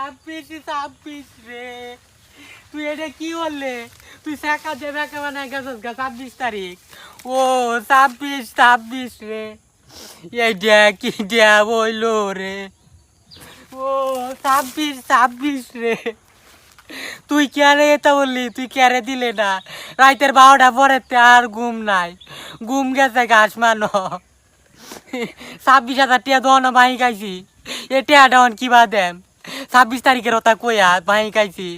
ছাব্বিশ ছাব্বিশ রে। তুই এটা কি বললে? তুই শেখা দে বেকা বানায় গেছিস গা ছাব্বিশ তারিখ। ও, ছাব্বিশ ছাব্বিশ রে। এইটা কি দেয়া বইলো রে। ও, ছাব্বিশ ছাব্বিশ রে। তুই কেয়ারে এটা বললি? তুই কেয়ারে দিলে না? রাইতের বারোটা পরে আর ঘুম নাই। ঘুম গেছে গাছ মানো ছাব্বিশ হাজার টিয়া দোয়ানো বাহি খাইছি। এ টিয়া ডাউন কিবা দেম ছাব্বিশ তারিখের ওটা কইয়া ভাই খাইছি।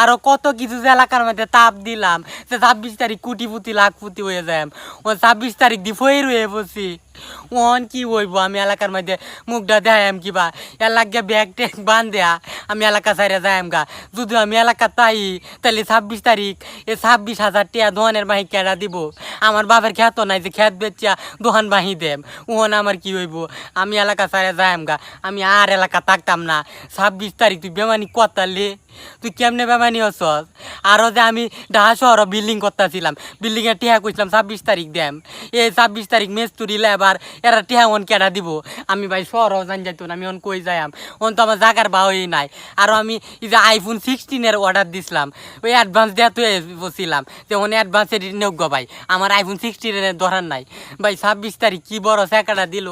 আরও কত কিছু যে এলাকার মধ্যে তাপ দিলাম। সে ছাব্বিশ তারিখ কুটি পুতি লাখ পুতি হয়ে যায় ও ছাব্বিশ তারিখ দি ফয়ে রয়ে বসি ওন কি হইব, আমি এলাকার মধ্যে মুখটা দেয়াম কিবা এলাকা ব্যাগ ট্যাগ বান দেয়া আমি এলাকা সাইরে যাইম গা। যদি আমি এলাকা তাই তাহলে ছাব্বিশ তারিখ এ ছাব্বিশ হাজার টিয়া দোকানের বাহি কেডা দিব? আমার বাপের খ্যাত নাই যে খ্যাত বেচিয়া দোকান বাহি দেম। ওহন আমার কি হইব? আমি এলাকা সাইরে যাইম গা। আমি আর এলাকা থাকতাম না। ছাব্বিশ তারিখ তুই বেমানি কতালে তুই কেমনে বেমানি হসস আরও যে আমি ঢাকা শহর বিল্ডিং করতেছিলাম। বিল্ডিংয়ের টিহা কইছিলাম ছাব্বিশ তারিখ দেম। এই ছাব্বিশ তারিখ মেস্তুরি লেবার, এরা টিহা অন কেডা দিব? আমি ভাই শহরও জান যাইতো আমি অন কই যাইম অন তো আমার জাগার বাহই নাই। আরও আমি এই যে আইফোন সিক্সটিনের অর্ডার দিছিলাম, ওই অ্যাডভান্স দেওয়া তো বসছিলাম যে অন অ্যাডভান্স নেওক গো ভাই। আমার আইফোন সিক্সটিনের ধরার নাই। ভাই ছাব্বিশ তারিখ কি বড় সেকাটা দিল?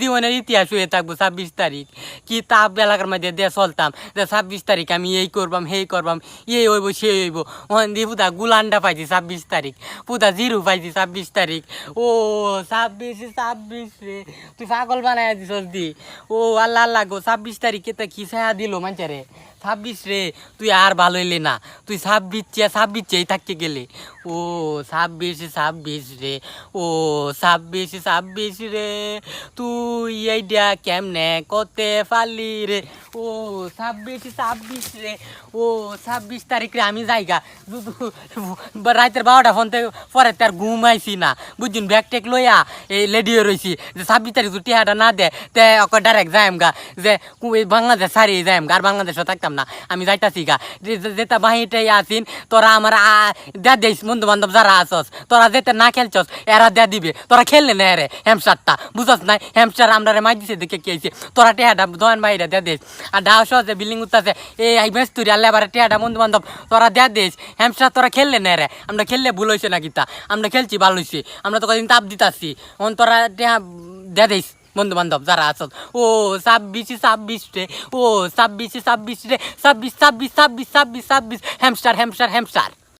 জীবনের ইতিহাস হয়ে থাকব ছাব্বিশ তারিখ। কি তাপ এলাকার মধ্যে দিয়ে চলতাম যে ছাব্বিশ তারিখ আমি এই করবাম, সেই করবাম। ইয়ে হইব, সে হইব। ওখান দিয়ে পুতা গুলান্ডা পাইছি ছাব্বিশ তারিখ। পুতা জিরু পাইছি ছাব্বিশ তারিখ। ও, ছাব্বিশ ছাব্বিশ রে। তুই পাগল বানাই দিস দি। ও, আল্লাহ আল্লাহ গো, ছাব্বিশ তারিখ তা কি ছায়া দিল মানছে রে? ছাব্বিশ রে, তুই আর ভালো হইলি না। তুই ছাব্বিশ চেয়ে ছাব্বিশ চেয়ে থাকতে গেলে। ও, ছাব্বিশ ছাব্বিশ রে, ও, ছাব্বিশ ছাব্বিশ রে, তুই এইটা কেমনে করতে পারলি রে? ও, ছাব্বিশ ছাব্বিশ রে, ও, ছাব্বিশ তারিখ রে আমি যাইগা রাতের বারোটা ফোন থেকে, পরে তার ঘুমাইছি না। বুঝুন ব্যাগ টেক লইয়া এই লেডিও রয়েছি যে ছাব্বিশ তারিখ টিহাটা না দে, তে ওকে ডাইরেক্ট যাইম গা। যে বাংলাদেশ সারি যাইম গা, আর বাংলাদেশে থাকতাম না, আমি যাইতাছি গা। যেটা বাহিটাই আসিন তোরা আমার দে দিস বন্ধু বান্ধব যারা আসস তোরা যেতে না খেলছস, এরা দে দিবে। তোরা খেললে না রে হ্যামস্টারটা বুঝস নাই? হ্যামস্টার আমরা রে মাই দিছে, দেখে কি আইছে তোরা টেহাটা দোয়ান বাইরে দে দিস আর ঢাও সহজে বিল্ডিং উঠতেছে, এই আই মেস্তুরি আল্লাহ এবারে টেহাটা বন্ধু বান্ধব তোরা দে দিস হ্যামস্টার তোরা খেললে না রে। আমরা খেললে ভুল হয়েছে না কিতা আমরা খেলছি, ভালো হয়েছে আমরা তো কদিন তাপ দিতাছি। তোরা টেহা, দে দিস বন্ধু বান্ধব যারা আছো, ও ছাব্বিশে ছাব্বিশ রে, ও ছাব্বিশে ছাব্বিশ রে, ছাব্বিশ ছাব্বিশ ছাব্বিশ ছাব্বিশ ছাব্বিশ হ্যামস্টার হ্যামস্টার হ্যামস্টার